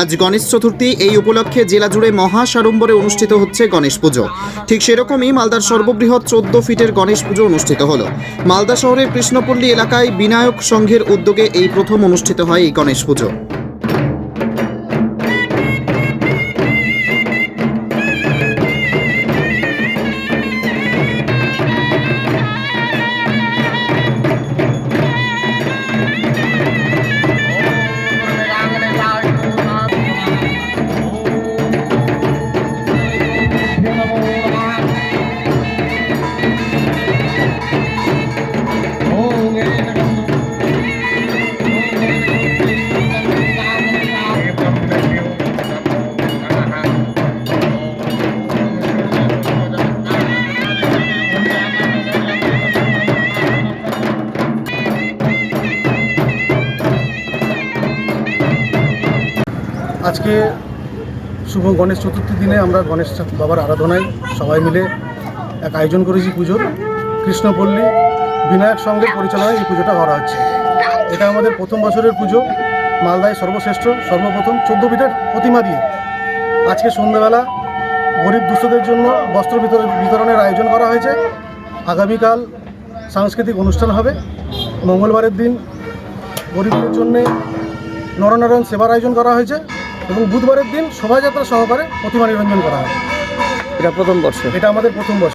আজ গণেশ চতুর্থী এই উপলক্ষে জেলা জুড়ে মহা সাড়ম্বরে অনুষ্ঠিত হচ্ছে গণেশ পুজো। ঠিক সেরকমই মালদার সর্ববৃহৎ চোদ্দ ফিটের গণেশ পুজো অনুষ্ঠিত হল। মালদা শহরের কৃষ্ণপল্লী এলাকায় বিনায়ক সংঘের উদ্যোগে এই প্রথম অনুষ্ঠিত হয় এই গণেশ পুজো। আজকে শুভ গণেশ চতুর্থী দিনে আমরা গণেশ বাবার আরাধনায় সবাই মিলে এক আয়োজন করেছি পুজোর। কৃষ্ণপল্লী বিনায়ক সঙ্গে পরিচালনায় এই পুজোটা করা হচ্ছে। এটা আমাদের প্রথম বছরের পুজো, মালদায় সর্বশ্রেষ্ঠ, সর্বপ্রথম চোদ্দ পিঠের প্রতিমা দিয়ে। আজকে সন্ধ্যাবেলা গরিব দুস্থদের জন্য বস্ত্র বিতরণ বিতরণের আয়োজন করা হয়েছে। আগামীকাল সাংস্কৃতিক অনুষ্ঠান হবে। মঙ্গলবারের দিন গরিবদের জন্যে নরনারায়ণ সেবার আয়োজন করা হয়েছে। এবং বুধবারের দিন শোভাযাত্রা সহকারে প্রতিমা নিরঞ্জন করা হয়। এটা প্রথম বর্ষ। এটা আমাদের প্রথম বর্ষ।